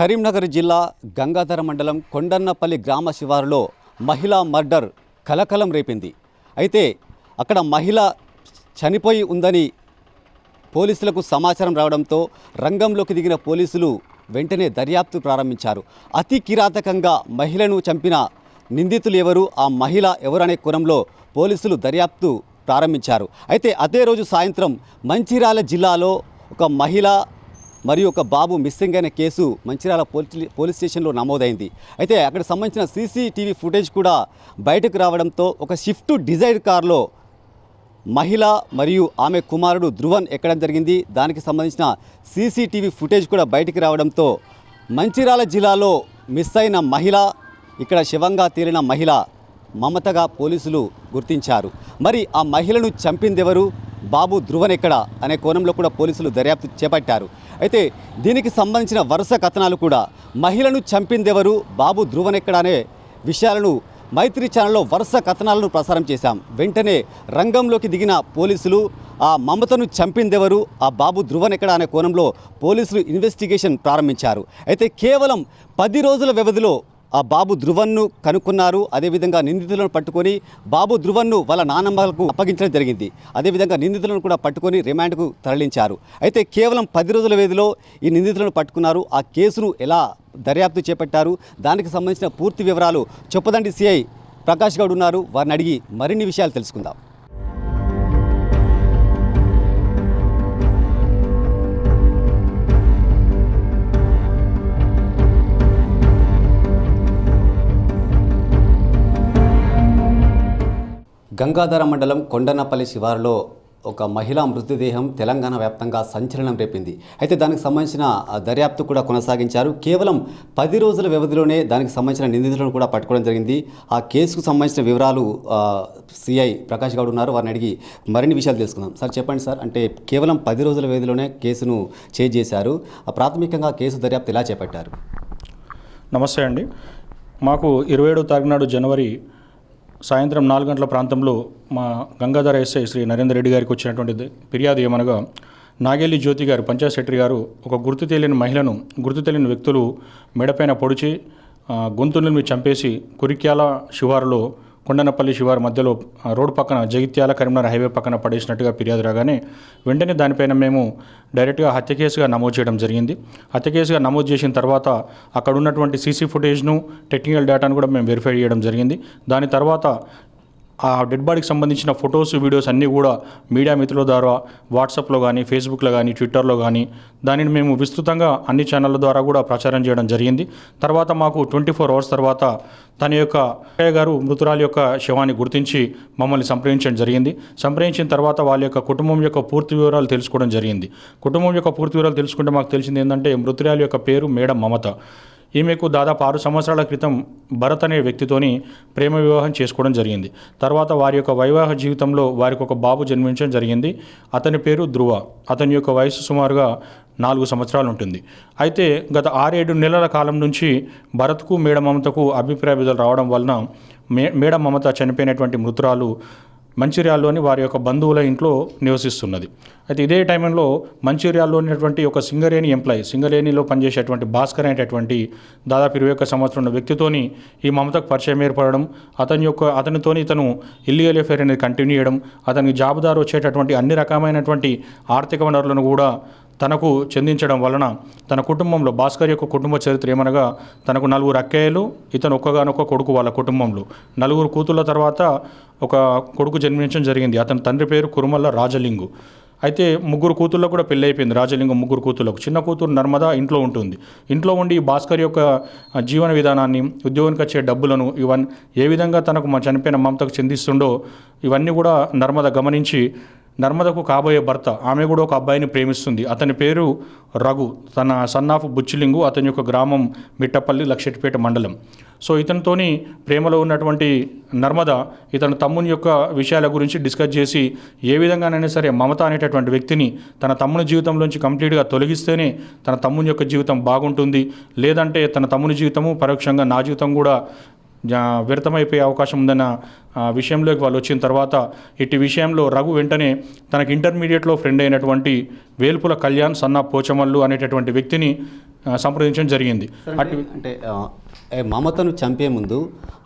కరీంనగర్ జిల్లా గంగాధర మండలం కొండన్నపల్లి గ్రామ శివారులో మహిళా మర్డర్ కలకలం రేపింది. అయితే అక్కడ మహిళ చనిపోయి ఉందని పోలీసులకు సమాచారం రావడంతో రంగంలోకి దిగిన పోలీసులు వెంటనే దర్యాప్తు ప్రారంభించారు. అతి కిరాతకంగా మహిళను చంపిన నిందితులు ఎవరు ఆ మహిళ ఎవరనే కోణంలో పోలీసులు దర్యాప్తు ప్రారంభించారు. అయితే అదే రోజు సాయంత్రం మంచిర్యాల జిల్లాలో ఒక మహిళ మరియు ఒక బాబు మిస్సింగ్ అయిన కేసు మంచిర్యాల పోలీస్ స్టేషన్లో నమోదైంది. అయితే అక్కడ సంబంధించిన సీసీటీవీ ఫుటేజ్ కూడా బయటకు రావడంతో ఒక షిఫ్ట్ డిజైర్ కార్లో మహిళ మరియు ఆమె కుమారుడు ధ్రువన్ ఎక్కడం జరిగింది. దానికి సంబంధించిన సీసీటీవీ ఫుటేజ్ కూడా బయటికి రావడంతో మంచిర్యాల జిల్లాలో మిస్ అయిన మహిళ ఇక్కడ శివంగా తేలిన మహిళ మమతగా పోలీసులు గుర్తించారు. మరి ఆ మహిళను చంపిందెవరు? బాబు ధ్రువన్ ఎక్కడ? అనే కోణంలో కూడా పోలీసులు దర్యాప్తు చేపట్టారు. అయితే దీనికి సంబంధించిన వరుస కథనాలు కూడా మహిళను చంపిందెవరు బాబు ధ్రువనెక్కడనే అనే విషయాలను మైత్రి ఛానల్లో వరుస కథనాలను ప్రసారం చేశాం. వెంటనే రంగంలోకి దిగిన పోలీసులు ఆ మమతను చంపిందెవరు ఆ బాబు ధ్రువన్ ఎక్కడ అనే కోణంలో పోలీసులు ఇన్వెస్టిగేషన్ ప్రారంభించారు. అయితే కేవలం పది రోజుల వ్యవధిలో ఆ బాబు ధ్రువన్ను కనుక్కున్నారు. అదేవిధంగా నిందితులను పట్టుకొని బాబు ధ్రువన్ను వాళ్ళ నానమ్మలకు అప్పగించడం జరిగింది. అదేవిధంగా నిందితులను కూడా పట్టుకొని రిమాండ్కు తరలించారు. అయితే కేవలం పది రోజుల వ్యవధిలో ఈ నిందితులను పట్టుకున్నారు. ఆ కేసును ఎలా దర్యాప్తు చేపట్టారు? దానికి సంబంధించిన పూర్తి వివరాలు చొప్పదండి సిఐ ప్రకాష్ గౌడ్ ఉన్నారు. వారిని అడిగి మరిన్ని విషయాలు తెలుసుకుందాం. గంగాధర మండలం కొండనపల్లి శివారులో ఒక మహిళా మృతదేహం తెలంగాణ వ్యాప్తంగా సంచలనం రేపింది. అయితే దానికి సంబంధించిన దర్యాప్తు కూడా కొనసాగించారు. కేవలం పది రోజుల వ్యవధిలోనే దానికి సంబంధించిన నిందితులను కూడా పట్టుకోవడం జరిగింది. ఆ కేసుకు సంబంధించిన వివరాలు సిఐ ప్రకాష్ గౌడ్ ఉన్నారు. వారిని అడిగి మరిన్ని విషయాలు తెలుసుకుందాం. సార్ చెప్పండి సార్. అంటే కేవలం పది రోజుల వ్యవధిలోనే కేసును చేజ్ చేశారు. ఆ, ప్రాథమికంగా కేసు దర్యాప్తు ఎలా చేపట్టారు? నమస్తే అండి. మాకు ఇరవై ఏడో తారీఖు నాడు జనవరి సాయంత్రం నాలుగు గంటల ప్రాంతంలో మా గంగాధర ఎస్ఐ శ్రీ నరేందర్ రెడ్డి గారికి వచ్చినటువంటి ఫిర్యాదు ఏమనగా నాగేలి జ్యోతి గారు పంచాయత్ సెక్రటరీ గారు ఒక గుర్తు తెలియని మహిళను గుర్తు తెలియని వ్యక్తులు మెడపైన పొడిచి గొంతులను చంపేసి కురిక్యాల శివారులో కొండనపల్లి శివారు మధ్యలో రోడ్డు పక్కన జగిత్యాల కరీంనగర్ హైవే పక్కన పడేసినట్టుగా ఫిర్యాదు రాగానే వెంటనే దానిపైన మేము డైరెక్ట్గా హత్య కేసుగా నమోదు చేయడం జరిగింది. హత్య కేసుగా నమోదు చేసిన తర్వాత అక్కడ ఉన్నటువంటి సీసీ ఫుటేజ్ను టెక్నికల్ డేటాను కూడా మేము వెరిఫై చేయడం జరిగింది. దాని తర్వాత ఆ డెడ్ బాడీకి సంబంధించిన ఫొటోస్ వీడియోస్ అన్నీ కూడా మీడియా మిత్రుల ద్వారా వాట్సాప్లో కానీ ఫేస్బుక్లో కానీ ట్విట్టర్లో కానీ దానిని మేము విస్తృతంగా అన్ని ఛానళ్ళ ద్వారా కూడా ప్రచారం చేయడం జరిగింది. తర్వాత మాకు ట్వంటీ ఫోర్ అవర్స్ తర్వాత తన యొక్క అక్కయ్య గారు మృతురాలి యొక్క శవాన్ని గుర్తించి మమ్మల్ని సంప్రదించడం జరిగింది. సంప్రదించిన తర్వాత వాళ్ళ యొక్క కుటుంబం యొక్క పూర్తి వివరాలు తెలుసుకోవడం జరిగింది. కుటుంబం యొక్క పూర్తి వివరాలు తెలుసుకుంటే మాకు తెలిసింది ఏంటంటే మృతురాలి యొక్క పేరు మేడం మమత. ఈమెకు దాదాపు ఆరు సంవత్సరాల క్రితం భరత్ అనే వ్యక్తితోని ప్రేమ వివాహం చేసుకోవడం జరిగింది. తర్వాత వారి యొక్క వైవాహ జీవితంలో వారికి ఒక బాబు జన్మించడం జరిగింది. అతని పేరు ధ్రువ. అతని యొక్క వయసు సుమారుగా నాలుగు సంవత్సరాలు ఉంటుంది. అయితే గత ఆరేడు నెలల కాలం నుంచి భరత్కు మేడమమతకు అభిప్రాయ విధులు రావడం వలన మే మేడం మమత చనిపోయినటువంటి మృతురాలు మంచిర్యాల్లోని వారి యొక్క బంధువుల ఇంట్లో నివసిస్తున్నది. అయితే ఇదే టైంలో మంచిర్యాల్లో ఉన్నటువంటి ఒక సింగరేణి ఎంప్లాయీ సింగరేణిలో పనిచేసేటువంటి భాస్కర్ అనేటటువంటి దాదాపు ఇరవై ఒక్క సంవత్సరం ఉన్న వ్యక్తితోని ఈ మమతకు పరిచయం ఏర్పడడం అతని యొక్క అతనితోని ఇతను ఇల్లీగల్ ఎఫైర్ అనేది కంటిన్యూ చేయడం అతనికి జాబుదారు వచ్చేటటువంటి అన్ని రకమైనటువంటి ఆర్థిక వనరులను కూడా తనకు చెందించడం వలన తన కుటుంబంలో భాస్కర్ యొక్క కుటుంబ చరిత్ర ఏమనగా తనకు నలుగురు అక్కయ్యలు ఇతను ఒక్కగానొక్క కొడుకు వాళ్ళ కుటుంబంలో. నలుగురు కూతుళ్ళ తర్వాత ఒక కొడుకు జన్మించడం జరిగింది. అతని తండ్రి పేరు కురుమల్ల రాజలింగు. అయితే ముగ్గురు కూతుళ్ళకు కూడా పెళ్ళి అయిపోయింది రాజలింగం ముగ్గురు కూతుళ్ళకు. చిన్న కూతురు నర్మద ఇంట్లో ఉంటుంది. ఇంట్లో ఉండి భాస్కర్ యొక్క జీవన విధానాన్ని ఉద్యోగానికి వచ్చే డబ్బులను ఇవన్నీ ఏ విధంగా తనకు మా చనిపోయిన మమతకు చెందిస్తుండో ఇవన్నీ కూడా నర్మద గమనించి నర్మదకు కాబోయే భర్త. ఆమె కూడా ఒక అబ్బాయిని ప్రేమిస్తుంది. అతని పేరు రఘు. తన సన్ ఆఫ్ బుచ్చిలింగు అతని యొక్క గ్రామం మిట్టపల్లి లక్షటిపేట మండలం. సో ఇతనితోని ప్రేమలో ఉన్నటువంటి నర్మద ఇతని తమ్ముని యొక్క విషయాల గురించి డిస్కస్ చేసి ఏ విధంగానైనా సరే మమత అనేటటువంటి వ్యక్తిని తన తమ్ముని జీవితంలోంచి కంప్లీట్గా తొలగిస్తేనే తన తమ్ముని యొక్క జీవితం బాగుంటుంది. లేదంటే తన తమ్ముని జీవితము పరోక్షంగా నా జీవితం కూడా జా- వ్యర్థమైపోయే అవకాశం ఉందన్న విషయంలోకి వాళ్ళు వచ్చిన తర్వాత ఇట్టి విషయంలో రఘు వెంటనే తనకి ఇంటర్మీడియట్లో ఫ్రెండ్ అయినటువంటి వేల్పుల కళ్యాణ్ సన్న పోచమల్లు అనేటటువంటి వ్యక్తిని సంప్రదించడం జరిగింది. అటు మమతను చంపే ముందు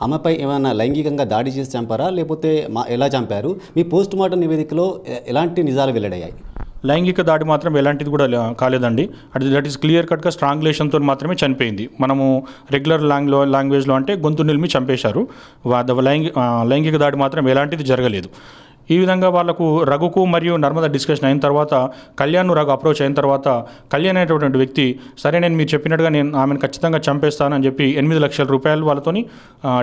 ఆమెపై ఏమైనా లైంగికంగా దాడి చేసి చంపారా? లేకపోతే మా ఎలా చంపారు? మీ పోస్ట్ మార్టం నివేదికలో ఎలాంటి నిజాలు వెల్లడయ్యాయి? లైంగిక దాడి మాత్రం ఎలాంటిది కూడా కాలేదండి. అది దట్ ఈస్ క్లియర్ కట్గా స్ట్రాంగ్లేషన్తో మాత్రమే చనిపోయింది. మనము రెగ్యులర్ లాంగ్లో లాంగ్వేజ్లో అంటే గొంతు నిలిమి చంపేశారు. ద- లైంగి లైంగిక దాడి మాత్రం ఎలాంటిది జరగలేదు. ఈ విధంగా వాళ్ళకు రఘుకు మరియు నర్మద డిస్కషన్ అయిన తర్వాత కళ్యాణ్ రఘు అప్రోచ్ అయిన తర్వాత కళ్యాణ్ అనేటటువంటి వ్యక్తి సరే నేను మీరు చెప్పినట్టుగా నేను ఆమెను ఖచ్చితంగా చంపేస్తానని చెప్పి ఎనిమిది లక్షల రూపాయలు వాళ్ళతోని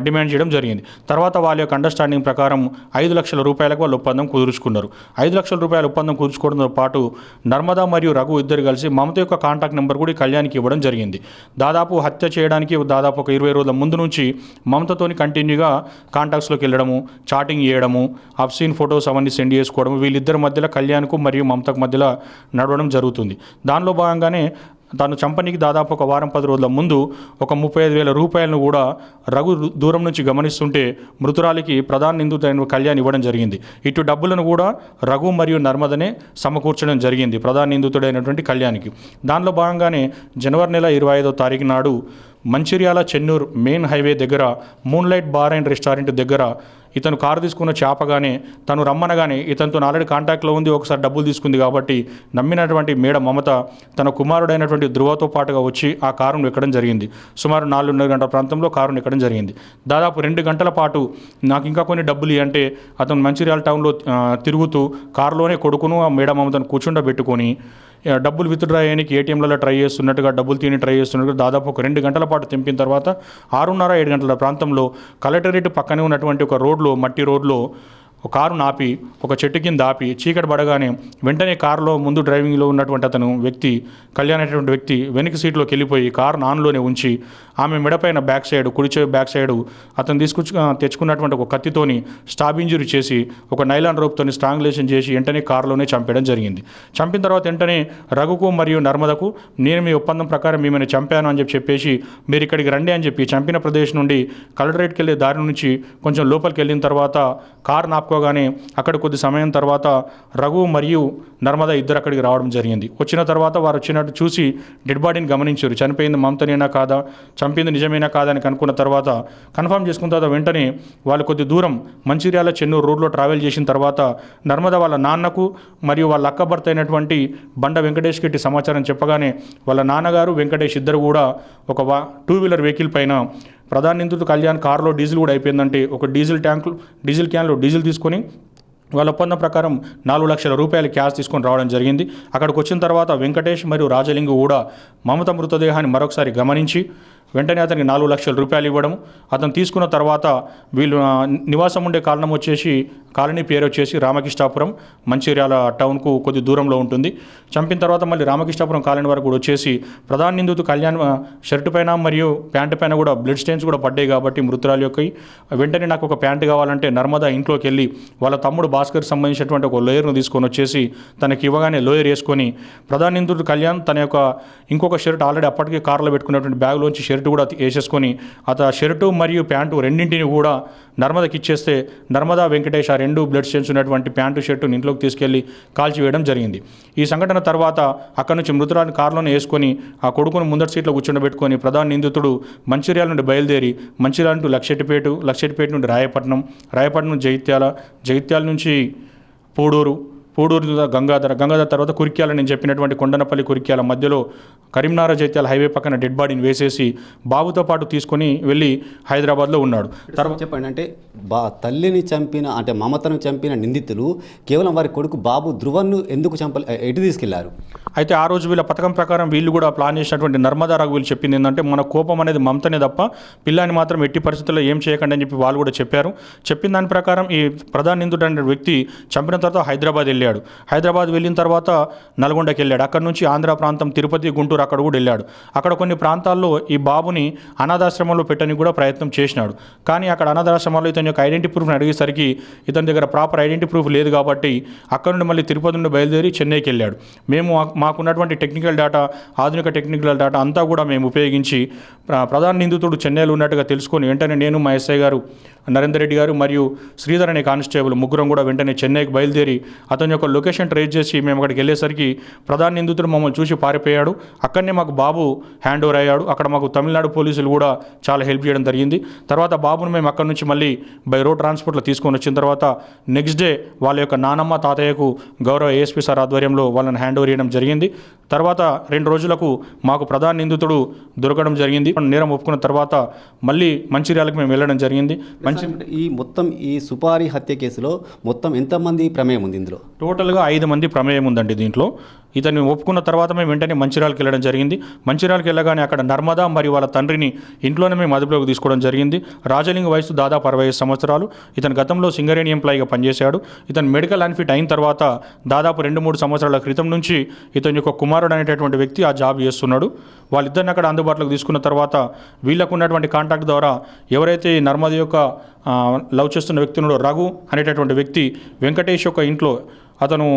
డిమాండ్ చేయడం జరిగింది. తర్వాత వాళ్ళ యొక్క అండర్స్టాండింగ్ ప్రకారం ఐదు లక్షల రూపాయలకు వాళ్ళు ఒప్పందం కుదుర్చుకున్నారు. ఐదు లక్షల రూపాయల ఒప్పందం కుదుర్చుకోవడంతో పాటు నర్మదా మరియు రఘు ఇద్దరు కలిసి మమత యొక్క కాంటాక్ట్ నెంబర్ కూడా కళ్యాణ్కి ఇవ్వడం జరిగింది. దాదాపు హత్య చేయడానికి దాదాపు ఒక ఇరవై రోజుల ముందు నుంచి మమతతోని కంటిన్యూగా కాంటాక్ట్స్లోకి వెళ్ళడము చాటింగ్ చేయడము అప్సీన్ ఫొటోస్ అవన్నీ సెండ్ చేసుకోవడం వీళ్ళిద్దరి మధ్యలో కళ్యాణ్కు మరియు మమతకు మధ్యలో నడవడం జరుగుతుంది. దానిలో భాగంగానే తను చంపనీకి దాదాపు ఒక వారం పది రోజుల ముందు ఒక ముప్పై ఐదు వేల రూపాయలను కూడా రఘు దూరం నుంచి గమనిస్తుంటే మృతురాలికి ప్రధాన నిందితుడైన కళ్యాణ్ ఇవ్వడం జరిగింది. ఇటు డబ్బులను కూడా రఘు మరియు నర్మదనే సమకూర్చడం జరిగింది ప్రధాన నిందితుడైనటువంటి కళ్యాణ్కి. దానిలో భాగంగానే జనవరి నెల ఇరవై ఐదో తారీఖు నాడు మంచిర్యాల చెన్నూరు మెయిన్ హైవే దగ్గర మూన్లైట్ బార్ అండ్ రెస్టారెంట్ దగ్గర ఇతను కారు తీసుకున్న చేపగానే తను రమ్మనగానే ఇతనితో ఆల్రెడీ కాంటాక్ట్లో ఉంది ఒకసారి డబ్బులు తీసుకుంది కాబట్టి నమ్మినటువంటి మేడ మమత తన కుమారుడైనటువంటి ధృవతో పాటుగా వచ్చి ఆ కారును ఎక్కడం జరిగింది. సుమారు నాలుగున్నర గంటల ప్రాంతంలో కారును ఎక్కడం జరిగింది. దాదాపు రెండు గంటల పాటు నాకు ఇంకా కొన్ని డబ్బులు అంటే అతను మంచిర్యాల టౌన్లో తిరుగుతూ కారులోనే కొడుకును ఆ మేడ మమతను కూర్చుండబెట్టుకొని డబ్బులు విత్డ్రా చేయడానికి ఏటీఎంలలో ట్రై చేస్తున్నట్టుగా డబ్బులు తీని ట్రై చేస్తున్నట్టుగా దాదాపు ఒక రెండు గంటల పాటు తెంపిన తర్వాత ఆరున్నర ఏడు గంటల ప్రాంతంలో కలెక్టరేట్ పక్కనే ఉన్నటువంటి ఒక రోడ్లో మట్టి రోడ్లో ఒక కారు నాపి ఒక చెట్టు కింద ఆపి చీకటి పడగానే వెంటనే కారులో ముందు డ్రైవింగ్లో ఉన్నటువంటి అతను వ్యక్తి కళ్యాణ్ అనేటువంటి వ్యక్తి వెనక సీట్లోకి వెళ్ళిపోయి కారు నాన్లోనే ఉంచి ఆమె మెడపైన బ్యాక్ సైడ్ కుడిచే బ్యాక్ సైడ్ అతను తీసుకొచ్చి తెచ్చుకున్నటువంటి ఒక కత్తితోని స్టాబ్ ఇంజురీ చేసి ఒక నైలాన్ రోప్తోని స్ట్రాంగులేషన్ చేసి వెంటనే కారులోనే చంపేయడం జరిగింది. చంపిన తర్వాత వెంటనే రఘుకు మరియు నర్మదకు నేను మీ ఒప్పందం ప్రకారం మిమ్మల్ని చంపాను అని చెప్పి చెప్పేసి మీరు ఇక్కడికి రండి అని చెప్పి చంపిన ప్రదేశం నుండి కలెక్టరేట్కి వెళ్ళే దారి నుంచి కొంచెం లోపలికి వెళ్ళిన తర్వాత కారు నాపుకోగానే అక్కడ కొద్ది సమయం తర్వాత రఘు మరియు నర్మద ఇద్దరు అక్కడికి రావడం జరిగింది. వచ్చిన తర్వాత వారు వచ్చినట్టు చూసి డెడ్ బాడీని గమనించారు. చనిపోయింది మమతనేనా కాదా? చంపింది నిజమేనా కాదా అని కనుక్కున్న తర్వాత కన్ఫర్మ్ చేసుకున్న తర్వాత వెంటనే వాళ్ళు కొద్ది దూరం మంచిర్యాల చెన్నూరు రోడ్లో ట్రావెల్ చేసిన తర్వాత నర్మద వాళ్ళ నాన్నకు మరియు వాళ్ళ అక్క భర్త అయినటువంటి బండ వెంకటేష్ ఇట్టి సమాచారం చెప్పగానే వాళ్ళ నాన్నగారు వెంకటేష్ ఇద్దరు కూడా ఒక వా టూ వీలర్ వెహికల్ పైన ప్రధాన నిందితుడు కళ్యాణ్ కారులో డీజిల్ కూడా అయిపోయిందంటే ఒక డీజిల్ ట్యాంకు డీజిల్ క్యాన్లో డీజిల్ తీసుకొని వాళ్ళ ఒప్పందం ప్రకారం నాలుగు లక్షల రూపాయలు క్యాష్ తీసుకొని రావడం జరిగింది. అక్కడికి వచ్చిన తర్వాత వెంకటేష్ మరియు రాజలింగు కూడా మమత మృతదేహాన్ని మరొకసారి గమనించి వెంటనే అతనికి నాలుగు లక్షల రూపాయలు ఇవ్వడం అతను తీసుకున్న తర్వాత వీళ్ళు నివాసం ఉండే కారణం వచ్చేసి కాలనీ పేరు వచ్చేసి రామకృష్ణాపురం మంచిర్యాల టౌన్కు కొద్ది దూరంలో ఉంటుంది. చంపిన తర్వాత మళ్ళీ రామకృష్ణాపురం కాలనీ వరకు కూడా వచ్చేసి ప్రధాన నిందితుడు కళ్యాణ్ షర్ట్ పైన మరియు ప్యాంటు పైన కూడా బ్లడ్ స్టెయిన్స్ కూడా పడ్డాయి కాబట్టి మృతురాలు యొక్క వెంటనే నాకు ఒక ప్యాంటు కావాలంటే నర్మదా ఇంట్లోకి వెళ్ళి వాళ్ళ తమ్ముడు భాస్కర్ సంబంధించినటువంటి ఒక లోయర్ను తీసుకొని వచ్చేసి తనకి ఇవ్వగానే లోయర్ వేసుకొని ప్రధాన నిందితుడు కళ్యాణ్ తన యొక్క ఇంకొక షర్ట్ ఆల్రెడీ అప్పటికే కార్లో పెట్టుకున్నటువంటి బ్యాగ్లోంచి షర్ట్ కూడా వేసేసుకొని అత షర్టు మరియు ప్యాంటు రెండింటిని కూడా నర్మదకి ఇచ్చేస్తే నర్మదా వెంకటేష్ ఆ రెండు బ్లడ్ స్టెయిన్స్ ఉన్నటువంటి ప్యాంటు షర్టుని ఇంట్లోకి తీసుకెళ్ళి కాల్చివేయడం జరిగింది. ఈ సంఘటన తర్వాత అక్కడి నుంచి మృతురాని కారులోనే వేసుకొని ఆ కొడుకును ముందటి సీట్లో కూర్చుండబెట్టుకొని ప్రధాన నిందితుడు మంచిర్యాల నుండి బయలుదేరి మంచిర్యాల నుండి లక్షెట్టిపేట లక్షెట్టిపేట నుండి రాయపట్నం రాయపట్నం జైత్యాల జగిత్యాల జగిత్యాల నుంచి పూడూరు పూడూరు గంగాధర గంగాధర తర్వాత కురిక్యాల నేను చెప్పినటువంటి కొండనపల్లి కురిక్యాల మధ్యలో కరీంనగర్ జైత్యాల హైవే పక్కన డెడ్ బాడీని వేసేసి బాబుతో పాటు తీసుకొని వెళ్ళి హైదరాబాద్లో ఉన్నాడు. తర్వాత చెప్పండి అంటే బా తల్లిని చంపిన అంటే మమతను చంపిన నిందితులు కేవలం వారి కొడుకు బాబు ధ్రువన్ను ఎందుకు చంప ఎటు తీసుకెళ్ళారు? అయితే ఆ రోజు వీళ్ళ పథకం ప్రకారం వీళ్ళు కూడా ప్లాన్ చేసినటువంటి నర్మదా రఘు వీళ్ళు చెప్పింది ఏంటంటే మన కోపం అనేది మమతనే తప్ప పిల్లాన్ని మాత్రం ఎట్టి పరిస్థితుల్లో ఏం చేయకండి అని చెప్పి వాళ్ళు కూడా చెప్పారు. చెప్పిన దాని ప్రకారం ఈ ప్రధాన నిందితుడు అనే వ్యక్తి చంపిన తర్వాత హైదరాబాద్ వెళ్ళాడు. హైదరాబాద్ వెళ్ళిన తర్వాత నల్గొండకి వెళ్ళాడు అక్కడ నుంచి ఆంధ్ర ప్రాంతం తిరుపతి గుంటూరు అక్కడ కూడా వెళ్ళాడు. అక్కడ కొన్ని ప్రాంతాల్లో ఈ బాబుని అనాథాశ్రమంలో పెట్టని కూడా ప్రయత్నం చేసినాడు. కానీ అక్కడ అనాథాశ్రమంలో ఇతని యొక్క ఐడెంటిటీ ప్రూఫ్ని అడిగేసరికి ఇతని దగ్గర ప్రాపర్ ఐడెంటిటీ ప్రూఫ్ లేదు కాబట్టి అక్కడ నుండి మళ్ళీ తిరుపతి నుండి బయలుదేరి చెన్నైకి వెళ్ళాడు. మేము మాకున్నటువంటి టెక్నికల్ డేటా ఆధునిక టెక్నికల్ డేటా అంతా కూడా మేము ఉపయోగించి ప్ర- ప్రధాన నిందితుడు చెన్నైలో ఉన్నట్టుగా తెలుసుకొని వెంటనే నేను మా ఎస్ఐ గారు నరేందర్ రెడ్డి గారు మరియు శ్రీధర్ అనే కానిస్టేబుల్ ముగ్గురం కూడా వెంటనే చెన్నైకి బయలుదేరి అతని ఇతని యొక్క లొకేషన్ ట్రేస్ చేసి మేము అక్కడికి వెళ్ళేసరికి ప్రధాన నిందితుడు మమ్మల్ని చూసి పారిపోయాడు. అక్కడనే మాకు బాబు హ్యాండ్ ఓవర్ అయ్యాడు. అక్కడ మాకు తమిళనాడు పోలీసులు కూడా చాలా హెల్ప్ చేయడం జరిగింది. తర్వాత బాబును మేము అక్కడ నుంచి మళ్ళీ బై రోడ్ ట్రాన్స్పోర్ట్లో తీసుకొని వచ్చిన తర్వాత నెక్స్ట్ డే వాళ్ళ యొక్క నానమ్మ తాతయ్యకు గౌరవ ఏఎస్పీ సార్ ఆధ్వర్యంలో వాళ్ళని హ్యాండ్ ఓవర్ చేయడం జరిగింది. తర్వాత రెండు రోజులకు మాకు ప్రధాన నిందితుడు దొరకడం జరిగింది. నేరం ఒప్పుకున్న తర్వాత మళ్ళీ మంచిర్యాలకు మేము వెళ్ళడం జరిగింది. మంచి ఈ మొత్తం ఈ సుపారీ హత్య కేసులో మొత్తం ఎంతమంది ప్రమేయం ఉంది ఇందులో? టోటల్గా ఐదు మంది ప్రమేయం ఉందండి దీంట్లో. ఇతన్ని ఒప్పుకున్న తర్వాత మేము వెంటనే మంచిర్యాలకి వెళ్ళడం జరిగింది. మంచిర్యాలకి వెళ్ళగానే అక్కడ నర్మదా మరియు వాళ్ళ తండ్రిని ఇంట్లోనే మేము అదుపులోకి తీసుకోవడం జరిగింది. రాజలింగ వయసు దాదాపు అరవై ఐదు సంవత్సరాలు. ఇతను గతంలో సింగరేణి ఎంప్లాయీగా పనిచేశాడు. ఇతను మెడికల్ అన్ఫిట్ అయిన తర్వాత దాదాపు రెండు మూడు సంవత్సరాల క్రితం నుంచి ఇతని యొక్క కుమారుడు అనేటటువంటి వ్యక్తి ఆ జాబ్ చేస్తున్నాడు. వాళ్ళిద్దరిని అక్కడ అందుబాటులోకి తీసుకున్న తర్వాత వీళ్ళకు ఉన్నటువంటి కాంటాక్ట్ ద్వారా ఎవరైతే నర్మద యొక్క లవ్ చేస్తున్న వ్యక్తి ఉన్నాడో రఘు అనేటటువంటి వ్యక్తి వెంకటేష్ యొక్క ఇంట్లో అతను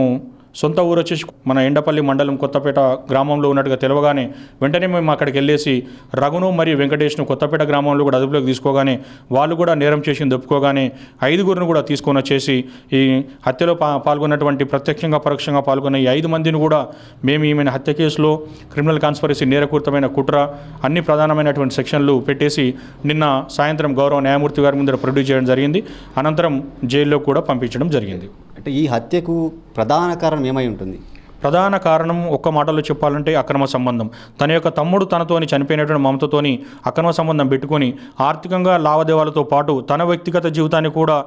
సొంత ఊరు వచ్చేసి మన ఎండపల్లి మండలం కొత్తపేట గ్రామంలో ఉన్నట్టుగా తెలవగానే వెంటనే మేము అక్కడికి వెళ్ళేసి రఘును మరియు వెంకటేష్ను కొత్తపేట గ్రామంలో కూడా అదుపులోకి తీసుకోగానే వాళ్ళు కూడా నేరం చేసింది దొప్పుకోగానే ఐదుగురిని కూడా తీసుకొని వచ్చేసి ఈ హత్యలో పా పాల్గొన్నటువంటి ప్రత్యక్షంగా పరోక్షంగా పాల్గొన్న ఈ ఐదు మందిని కూడా మేము ఈమెను హత్య కేసులో క్రిమినల్ కాన్స్పరసీ నేరకూర్తమైన కుట్ర అన్ని ప్రధానమైనటువంటి సెక్షన్లు పెట్టేసి నిన్న సాయంత్రం గౌరవ న్యాయమూర్తి గారి ముందర ప్రొడ్యూస్ చేయడం జరిగింది. అనంతరం జైల్లో కూడా పంపించడం జరిగింది. అంటే ఈ హత్యకు ప్రధాన కారణం ఏమై ఉంటుంది? ప్రధాన కారణం ఒక్క మాటలో చెప్పాలంటే అక్రమ సంబంధం. తన యొక్క తమ్ముడు తనతోని చనిపోయినటువంటి మమతతోని అక్రమ సంబంధం పెట్టుకొని ఆర్థికంగా లావాదేవీలతో పాటు తన వ్యక్తిగత జీవితాన్ని కూడా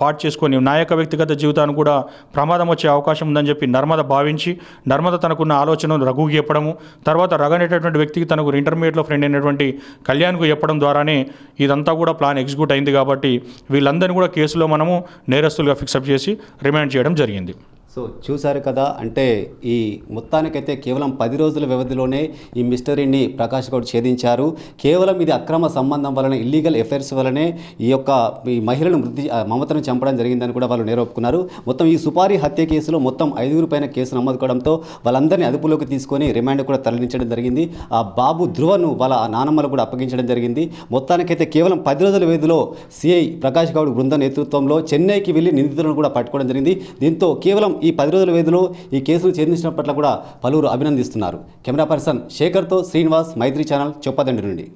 పాటు చేసుకొని నాయక వ్యక్తిగత జీవితాన్ని కూడా ప్రమాదం వచ్చే అవకాశం ఉందని చెప్పి నర్మద భావించి నర్మద తనకున్న ఆలోచనను రఘుకి చెప్పడము తర్వాత రఘు అనేటటువంటి వ్యక్తికి తనకు ఇంటర్మీడియట్లో ఫ్రెండ్ అయినటువంటి కళ్యాణ్కు చెప్పడం ద్వారానే ఇదంతా కూడా ప్లాన్ ఎగ్జిక్యూట్ అయింది కాబట్టి వీళ్ళందరినీ కూడా కేసులో మనము నేరస్తులుగా ఫిక్సప్ చేసి రిమాండ్ చేయడం జరిగింది. సో చూశారు కదా అంటే ఈ మొత్తానికైతే కేవలం పది రోజుల వ్యవధిలోనే ఈ మిస్టరీని ప్రకాష్ గౌడ్ ఛేదించారు. కేవలం ఇది అక్రమ సంబంధం వలన ఇల్లీగల్ ఎఫైర్స్ వలనే ఈ యొక్క ఈ మహిళను మృతి మమతను చంపడం జరిగిందని కూడా వాళ్ళు నేరొప్పుకున్నారు. మొత్తం ఈ సుపారీ హత్య కేసులో మొత్తం ఐదుగురు పైన కేసు నమోదు కావడంతో వాళ్ళందరినీ అదుపులోకి తీసుకొని రిమాండ్ కూడా తరలించడం జరిగింది. ఆ బాబు ధ్రువను వాళ్ళ నానమ్మలు కూడా అప్పగించడం జరిగింది. మొత్తానికైతే కేవలం పది రోజుల వ్యవధిలో సిఐ ప్రకాష్ గౌడ్ బృందం నేతృత్వంలో చెన్నైకి వెళ్ళి నిందితులను కూడా పట్టుకోవడం జరిగింది. దీంతో కేవలం ఈ పది రోజుల వ్యవధిలో ఈ కేసులు ఛేదించిన పట్ల కూడా పలువురు అభినందిస్తున్నారు. కెమెరా పర్సన్ శేఖర్తో శ్రీనివాస్ మైత్రి ఛానల్ చొప్పదండి నుండి.